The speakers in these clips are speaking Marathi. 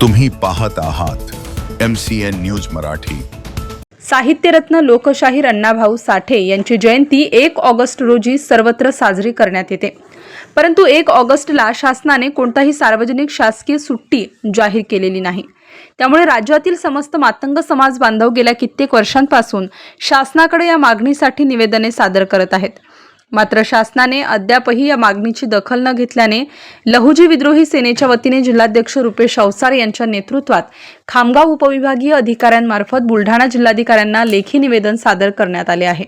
तुम्ही पाहत आहात M C N news Marathi. साहित्यरत्न लोकशाहीर अण्णाभाऊ साठे यांची जयंती एक ऑगस्ट रोजी सर्वत्र साजरी करण्यात येते. परंतु एक ऑगस्टला शासनाने कोणताही सार्वजनिक शासकीय सुट्टी जाहीर केलेली नाही. त्यामुळे राज्यातील समस्त मातंग समाज बांधव गेल्या कित्येक वर्षांपासून शासनाकडे या मागणीसाठी निवेदने सादर करत आहेत. मात्र शासनाने अद्यापही या मागणीची दखल न घेतल्याने लहुजी विद्रोही सेनेच्या वतीने जिल्हाध्यक्ष रुपेश अवसार यांच्या नेतृत्वात खामगाव उपविभागीय अधिकाऱ्यांमार्फत बुलढाणा जिल्हाधिकाऱ्यांना लेखी निवेदन सादर करण्यात आले आहे.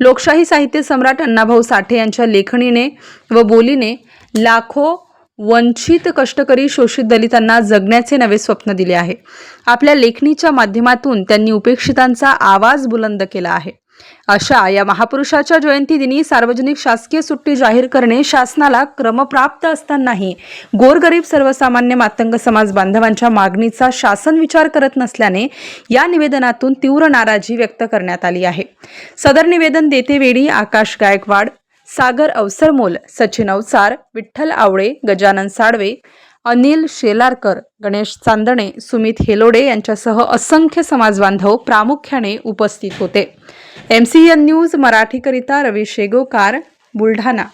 लोकशाही साहित्य सम्राट अण्णाभाऊ साठे यांच्या लेखणीने व बोलीने लाखो वंचित कष्टकरी शोषित दलितांना जगण्याचे नवे स्वप्न दिले आहे. आपल्या लेखणीच्या माध्यमातून त्यांनी उपेक्षितांचा आवाज बुलंद केला आहे. अशा या महापुरुषाच्या जयंतीदिनी सार्वजनिक शासकीय सुट्टी जाहीर करणे शासनाला क्रमप्राप्त असतानाही गोरगरीब सर्वसामान्य मातंग समाज बांधवांच्या मागणीचा शासन विचार करत नसल्याने या निवेदनातून तीव्र नाराजी व्यक्त करण्यात आली आहे. सदर निवेदन देतेवेळी आकाश गायकवाड सागर अवसरमोल सचिन अवसार विठ्ठल आवळे गजानन साडवे अनिल शेलारकर गणेश चांदणे सुमित हेलोडे यांच्यासह असंख्य समाजबांधव प्रामुख्याने उपस्थित होते. एम सी एन न्यूज मराठीकरिता रवी शेगोकार बुलढाणा.